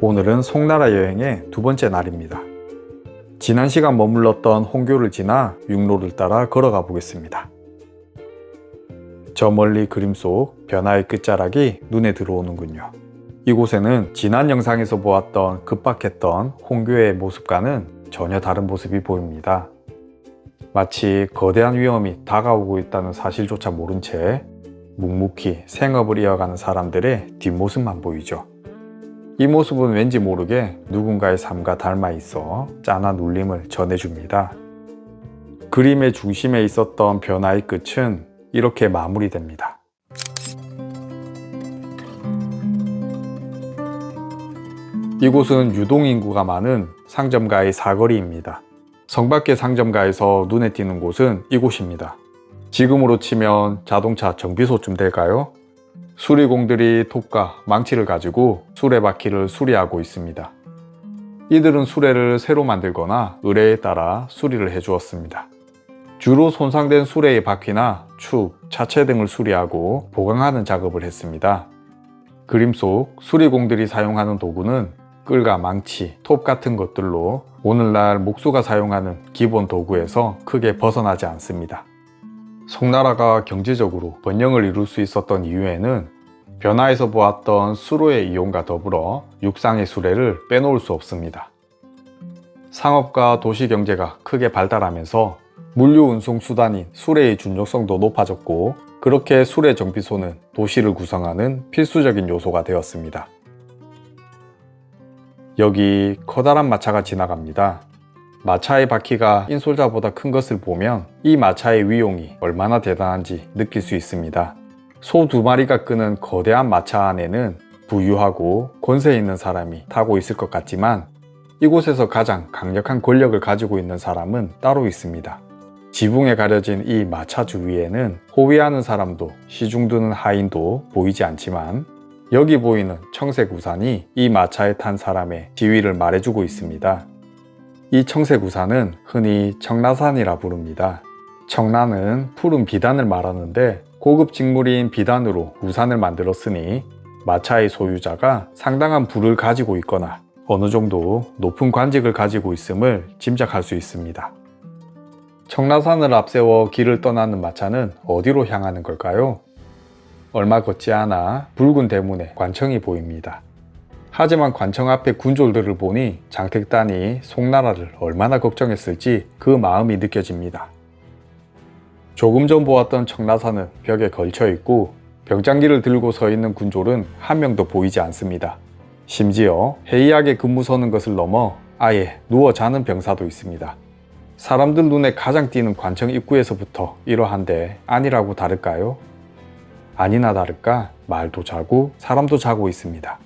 오늘은 송나라 여행의 두 번째 날입니다. 지난 시간 머물렀던 홍교를 지나 육로를 따라 걸어가 보겠습니다. 저 멀리 그림 속 변화의 끝자락이 눈에 들어오는군요. 이곳에는 지난 영상에서 보았던 급박했던 홍교의 모습과는 전혀 다른 모습이 보입니다. 마치 거대한 위험이 다가오고 있다는 사실조차 모른 채 묵묵히 생업을 이어가는 사람들의 뒷모습만 보이죠. 이 모습은 왠지 모르게 누군가의 삶과 닮아 있어 짠한 울림을 전해줍니다. 그림의 중심에 있었던 변화의 끝은 이렇게 마무리됩니다. 이곳은 유동인구가 많은 상점가의 사거리입니다. 성 밖의 상점가에서 눈에 띄는 곳은 이곳입니다. 지금으로 치면 자동차 정비소쯤 될까요? 수리공들이 톱과 망치를 가지고 수레바퀴를 수리하고 있습니다. 이들은 수레를 새로 만들거나 의뢰에 따라 수리를 해주었습니다. 주로 손상된 수레의 바퀴나 축, 차체 등을 수리하고 보강하는 작업을 했습니다. 그림 속 수리공들이 사용하는 도구는 끌과 망치, 톱 같은 것들로 오늘날 목수가 사용하는 기본 도구에서 크게 벗어나지 않습니다. 송나라가 경제적으로 번영을 이룰 수 있었던 이유에는 변화에서 보았던 수로의 이용과 더불어 육상의 수레를 빼놓을 수 없습니다. 상업과 도시 경제가 크게 발달하면서 물류 운송 수단인 수레의 중요성도 높아졌고 그렇게 수레 정비소는 도시를 구성하는 필수적인 요소가 되었습니다. 여기 커다란 마차가 지나갑니다. 마차의 바퀴가 인솔자보다 큰 것을 보면 이 마차의 위용이 얼마나 대단한지 느낄 수 있습니다. 소 두 마리가 끄는 거대한 마차 안에는 부유하고 권세 있는 사람이 타고 있을 것 같지만 이곳에서 가장 강력한 권력을 가지고 있는 사람은 따로 있습니다. 지붕에 가려진 이 마차 주위에는 호위하는 사람도 시중드는 하인도 보이지 않지만 여기 보이는 청색 우산이 이 마차에 탄 사람의 지위를 말해주고 있습니다. 이 청색 우산은 흔히 청라산이라 부릅니다. 청라는 푸른 비단을 말하는데 고급 직물인 비단으로 우산을 만들었으니 마차의 소유자가 상당한 부를 가지고 있거나 어느 정도 높은 관직을 가지고 있음을 짐작할 수 있습니다. 청라산을 앞세워 길을 떠나는 마차는 어디로 향하는 걸까요? 얼마 걷지 않아 붉은 대문에 관청이 보입니다. 하지만 관청 앞에 군졸들을 보니 장택단이 송나라를 얼마나 걱정했을지 그 마음이 느껴집니다. 조금 전 보았던 청라산은 벽에 걸쳐 있고 병장기를 들고 서 있는 군졸은 한 명도 보이지 않습니다. 심지어 해이하게 근무 서는 것을 넘어 아예 누워 자는 병사도 있습니다. 사람들 눈에 가장 띄는 관청 입구에서부터 이러한데 아니라고 다를까요? 아니나 다를까 말도 자고 사람도 자고 있습니다.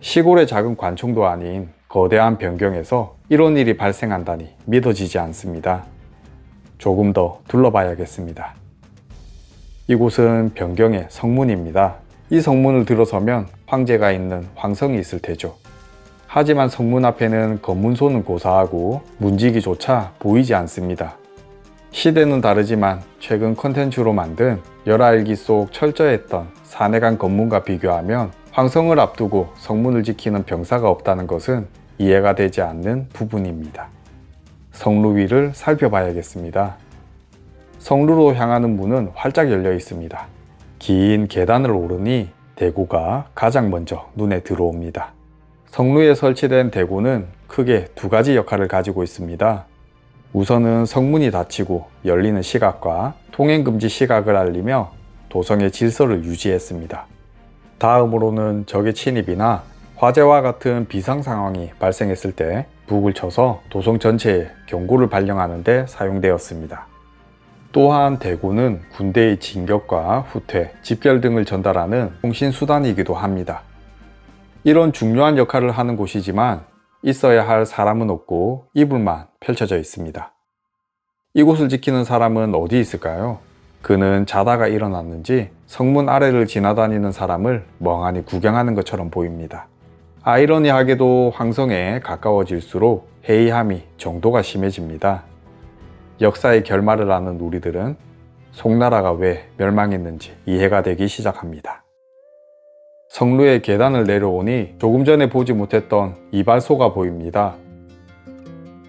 시골의 작은 관청도 아닌 거대한 변경에서 이런 일이 발생한다니 믿어지지 않습니다. 조금 더 둘러봐야겠습니다. 이곳은 변경의 성문입니다. 이 성문을 들어서면 황제가 있는 황성이 있을 테죠. 하지만 성문 앞에는 검문소는 고사하고 문지기조차 보이지 않습니다. 시대는 다르지만 최근 컨텐츠로 만든 열알기 속 철저했던 사내관 검문과 비교하면 황성을 앞두고 성문을 지키는 병사가 없다는 것은 이해가 되지 않는 부분입니다. 성루 위를 살펴봐야겠습니다. 성루로 향하는 문은 활짝 열려 있습니다. 긴 계단을 오르니 대구가 가장 먼저 눈에 들어옵니다. 성루에 설치된 대구는 크게 두 가지 역할을 가지고 있습니다. 우선은 성문이 닫히고 열리는 시각과 통행금지 시각을 알리며 도성의 질서를 유지했습니다. 다음으로는 적의 침입이나 화재와 같은 비상 상황이 발생했을 때 북을 쳐서 도성 전체에 경고를 발령하는 데 사용되었습니다. 또한 대구는 군대의 진격과 후퇴, 집결 등을 전달하는 통신 수단이기도 합니다. 이런 중요한 역할을 하는 곳이지만 있어야 할 사람은 없고 이불만 펼쳐져 있습니다. 이곳을 지키는 사람은 어디 있을까요? 그는 자다가 일어났는지 성문 아래를 지나다니는 사람을 멍하니 구경하는 것처럼 보입니다. 아이러니하게도 황성에 가까워질수록 해이함이 정도가 심해집니다. 역사의 결말을 아는 우리들은 송나라가 왜 멸망했는지 이해가 되기 시작합니다. 성루의 계단을 내려오니 조금 전에 보지 못했던 이발소가 보입니다.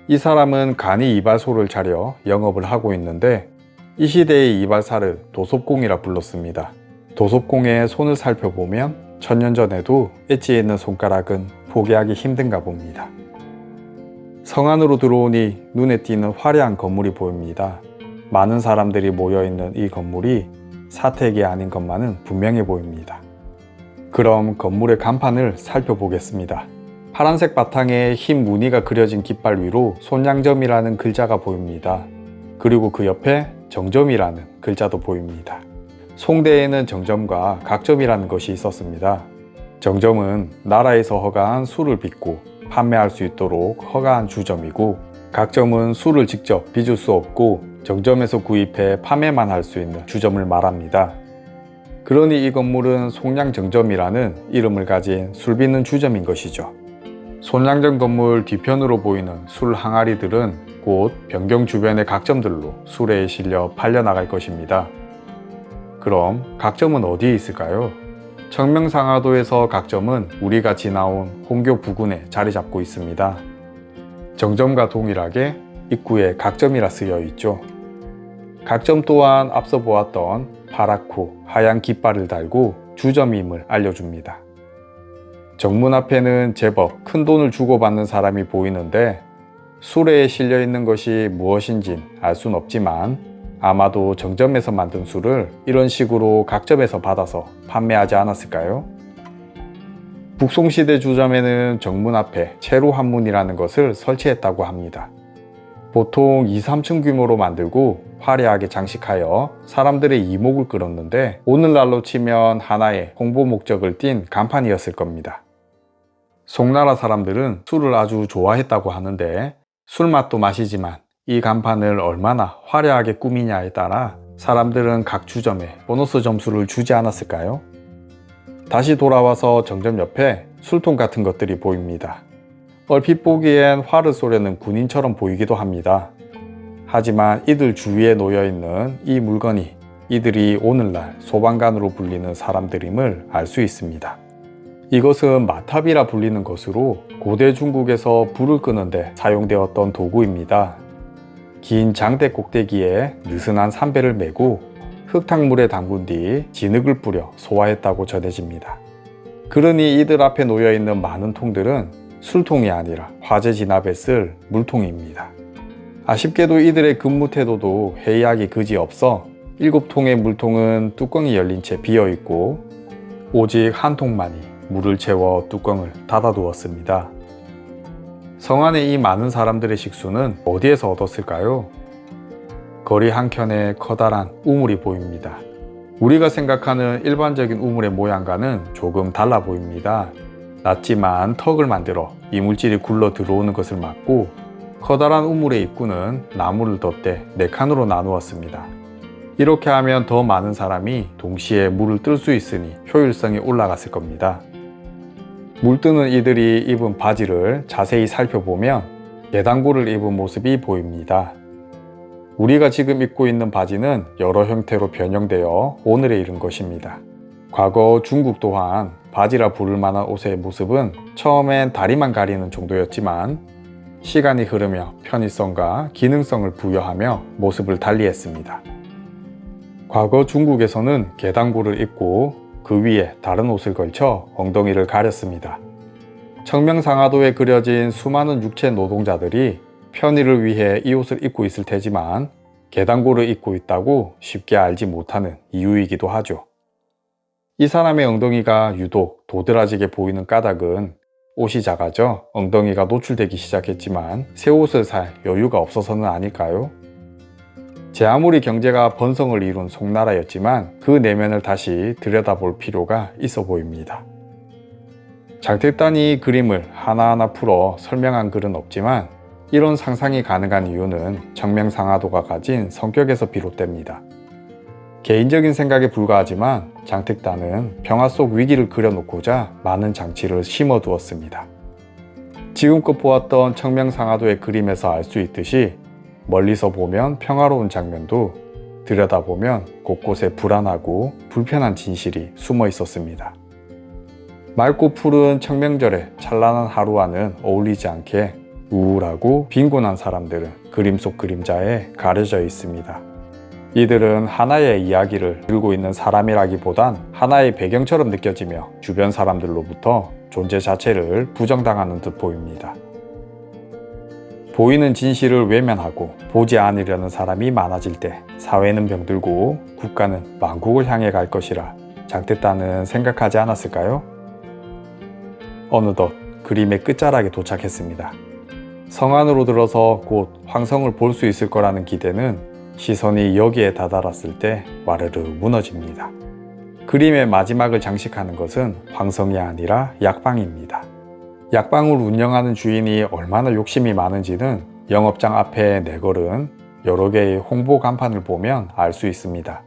이 사람은 간이 이발소를 차려 영업을 하고 있는데 이 시대의 이발사를 도sob공이라 불렀습니다. 도sob공의 손을 살펴보면 천년 전에도 엣지에 있는 손가락은 포기하기 힘든가 봅니다. 성 안으로 들어오니 눈에 띄는 화려한 건물이 보입니다. 많은 사람들이 모여있는 이 건물이 사택이 아닌 것만은 분명해 보입니다. 그럼 건물의 간판을 살펴보겠습니다. 파란색 바탕에 흰 무늬가 그려진 깃발 위로 손양점이라는 글자가 보입니다. 그리고 그 옆에 정점이라는 글자도 보입니다. 송대에는 정점과 각점이라는 것이 있었습니다. 정점은 나라에서 허가한 술을 빚고 판매할 수 있도록 허가한 주점이고 각점은 술을 직접 빚을 수 없고 정점에서 구입해 판매만 할 수 있는 주점을 말합니다. 그러니 이 건물은 송량정점이라는 이름을 가진 술 빚는 주점인 것이죠. 손양정 건물 뒤편으로 보이는 술 항아리들은 곧 변경 주변의 각점들로 술에 실려 팔려나갈 것입니다. 그럼 각점은 어디에 있을까요? 청명상하도에서 각점은 우리가 지나온 홍교 부근에 자리 잡고 있습니다. 정점과 동일하게 입구에 각점이라 쓰여 있죠. 각점 또한 앞서 보았던 파랗고 하얀 깃발을 달고 주점임을 알려줍니다. 정문 앞에는 제법 큰 돈을 주고받는 사람이 보이는데 수레에 실려 있는 것이 무엇인진 알 순 없지만 아마도 정점에서 만든 술을 이런 식으로 각점에서 받아서 판매하지 않았을까요? 북송시대 주점에는 정문 앞에 채로 한문이라는 것을 설치했다고 합니다. 보통 2, 3층 규모로 만들고 화려하게 장식하여 사람들의 이목을 끌었는데 오늘날로 치면 하나의 홍보 목적을 띤 간판이었을 겁니다. 송나라 사람들은 술을 아주 좋아했다고 하는데 술 맛도 마시지만 이 간판을 얼마나 화려하게 꾸미냐에 따라 사람들은 각 주점에 보너스 점수를 주지 않았을까요? 다시 돌아와서 정점 옆에 술통 같은 것들이 보입니다. 얼핏 보기엔 화를 쏘려는 군인처럼 보이기도 합니다. 하지만 이들 주위에 놓여 있는 이 물건이 이들이 오늘날 소방관으로 불리는 사람들임을 알 수 있습니다. 이것은 마탑이라 불리는 것으로 고대 중국에서 불을 끄는데 사용되었던 도구입니다. 긴 장대 꼭대기에 느슨한 삼배를 메고 흙탕물에 담근 뒤 진흙을 뿌려 소화했다고 전해집니다. 그러니 이들 앞에 놓여 있는 많은 통들은 술통이 아니라 화재 진압에 쓸 물통입니다. 아쉽게도 이들의 근무 태도도 회의하기 그지 없어 일곱 통의 물통은 뚜껑이 열린 채 비어 있고 오직 한 통만이 물을 채워 뚜껑을 닫아두었습니다. 성 안에 이 많은 사람들의 식수는 어디에서 얻었을까요? 거리 한켠에 커다란 우물이 보입니다. 우리가 생각하는 일반적인 우물의 모양과는 조금 달라 보입니다. 낮지만 턱을 만들어 이물질이 굴러 들어오는 것을 막고 커다란 우물의 입구는 나무를 덧대 네 칸으로 나누었습니다. 이렇게 하면 더 많은 사람이 동시에 물을 뜰 수 있으니 효율성이 올라갔을 겁니다. 물뜨는 이들이 입은 바지를 자세히 살펴보면 예당구를 입은 모습이 보입니다. 우리가 지금 입고 있는 바지는 여러 형태로 변형되어 오늘에 이른 것입니다. 과거 중국 또한 바지라 부를 만한 옷의 모습은 처음엔 다리만 가리는 정도였지만 시간이 흐르며 편의성과 기능성을 부여하며 모습을 달리했습니다. 과거 중국에서는 개당구를 입고 그 위에 다른 옷을 걸쳐 엉덩이를 가렸습니다. 청명상하도에 그려진 수많은 육체 노동자들이 편의를 위해 이 옷을 입고 있을 테지만 개당구를 입고 있다고 쉽게 알지 못하는 이유이기도 하죠. 이 사람의 엉덩이가 유독 도드라지게 보이는 까닭은 옷이 작아져 엉덩이가 노출되기 시작했지만 새 옷을 살 여유가 없어서는 아닐까요? 제 아무리 경제가 번성을 이룬 송나라였지만 그 내면을 다시 들여다볼 필요가 있어 보입니다. 장택단이 그림을 하나하나 풀어 설명한 글은 없지만 이런 상상이 가능한 이유는 정명상하도가 가진 성격에서 비롯됩니다. 개인적인 생각에 불과하지만 장택단은 평화 속 위기를 그려놓고자 많은 장치를 심어 두었습니다. 지금껏 보았던 청명상하도의 그림에서 알 수 있듯이 멀리서 보면 평화로운 장면도 들여다보면 곳곳에 불안하고 불편한 진실이 숨어 있었습니다. 맑고 푸른 청명절의 찬란한 하루와는 어울리지 않게 우울하고 빈곤한 사람들은 그림 속 그림자에 가려져 있습니다. 이들은 하나의 이야기를 들고 있는 사람이라기보단 하나의 배경처럼 느껴지며 주변 사람들로부터 존재 자체를 부정당하는 듯 보입니다. 보이는 진실을 외면하고 보지 않으려는 사람이 많아질 때 사회는 병들고 국가는 망국을 향해 갈 것이라 장태따는 생각하지 않았을까요? 어느덧 그림의 끝자락에 도착했습니다. 성 안으로 들어서 곧 황성을 볼 수 있을 거라는 기대는 시선이 여기에 다다랐을 때 와르르 무너집니다. 그림의 마지막을 장식하는 것은 황성이 아니라 약방입니다. 약방을 운영하는 주인이 얼마나 욕심이 많은지는 영업장 앞에 내걸은 여러 개의 홍보 간판을 보면 알 수 있습니다.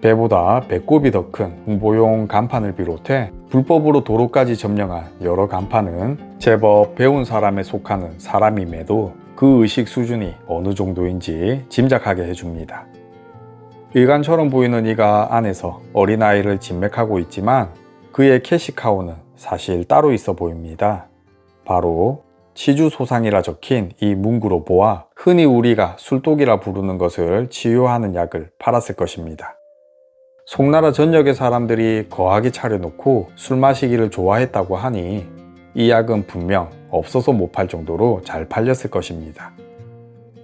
배보다 배꼽이 더 큰 홍보용 간판을 비롯해 불법으로 도로까지 점령한 여러 간판은 제법 배운 사람에 속하는 사람임에도 그 의식 수준이 어느 정도인지 짐작하게 해줍니다. 일간처럼 보이는 이가 안에서 어린아이를 진맥하고 있지만 그의 캐시카우는 사실 따로 있어 보입니다. 바로 치주소상이라 적힌 이 문구로 보아 흔히 우리가 술독이라 부르는 것을 치유하는 약을 팔았을 것입니다. 송나라 전역의 사람들이 거하게 차려놓고 술 마시기를 좋아했다고 하니 이 약은 분명 없어서 못 팔 정도로 잘 팔렸을 것입니다.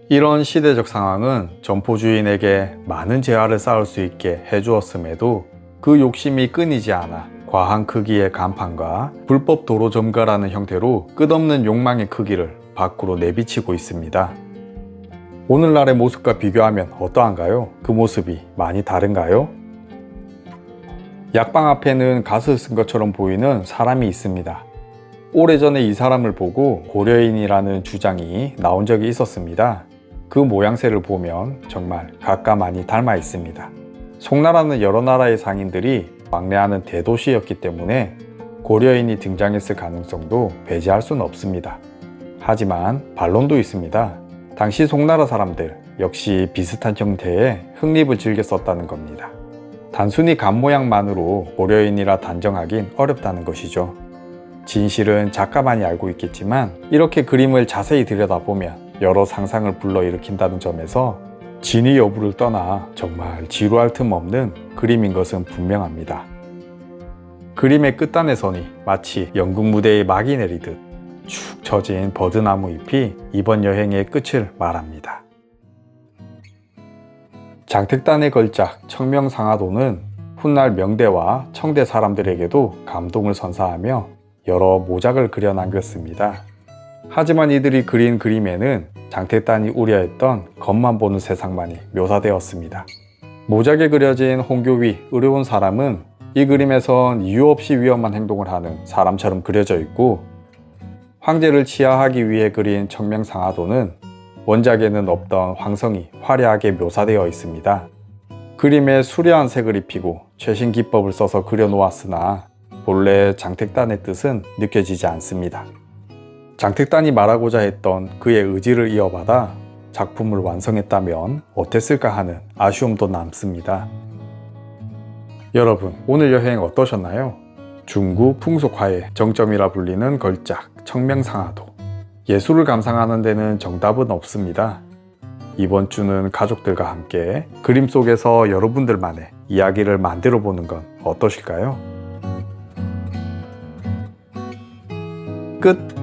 이런 시대적 상황은 점포 주인에게 많은 재화를 쌓을 수 있게 해주었음에도 그 욕심이 끊이지 않아 과한 크기의 간판과 불법 도로 점거라는 형태로 끝없는 욕망의 크기를 밖으로 내비치고 있습니다. 오늘날의 모습과 비교하면 어떠한가요? 그 모습이 많이 다른가요? 약방 앞에는 갓을 쓴 것처럼 보이는 사람이 있습니다. 오래전에 이 사람을 보고 고려인이라는 주장이 나온 적이 있었습니다. 그 모양새를 보면 정말 각과 많이 닮아 있습니다. 송나라는 여러 나라의 상인들이 왕래하는 대도시였기 때문에 고려인이 등장했을 가능성도 배제할 수는 없습니다. 하지만 반론도 있습니다. 당시 송나라 사람들 역시 비슷한 형태의 흑립을 즐겨 썼다는 겁니다. 단순히 간 모양만으로 고려인이라 단정하긴 어렵다는 것이죠. 진실은 작가만이 알고 있겠지만 이렇게 그림을 자세히 들여다보면 여러 상상을 불러일으킨다는 점에서 진위 여부를 떠나 정말 지루할 틈 없는 그림인 것은 분명합니다. 그림의 선이 마치 연극 무대에 막이 내리듯 축 처진 버드나무 잎이 이번 여행의 끝을 말합니다. 장택단의 걸작 청명상하도는 훗날 명대와 청대 사람들에게도 감동을 선사하며 여러 모작을 그려 남겼습니다. 하지만 이들이 그린 그림에는 장택단이 우려했던 겉만 보는 세상만이 묘사되었습니다. 모작에 그려진 홍교위 의료원 사람은 이 그림에선 이유 없이 위험한 행동을 하는 사람처럼 그려져 있고 황제를 치하하기 위해 그린 청명상하도는 원작에는 없던 황성이 화려하게 묘사되어 있습니다. 그림에 수려한 색을 입히고 최신 기법을 써서 그려놓았으나 본래 장택단의 뜻은 느껴지지 않습니다. 장택단이 말하고자 했던 그의 의지를 이어받아 작품을 완성했다면 어땠을까 하는 아쉬움도 남습니다. 여러분, 오늘 여행 어떠셨나요? 중국 풍속화의 정점이라 불리는 걸작 청명상하도. 예술을 감상하는 데는 정답은 없습니다. 이번 주는 가족들과 함께 그림 속에서 여러분들만의 이야기를 만들어 보는 건 어떠실까요? 끝!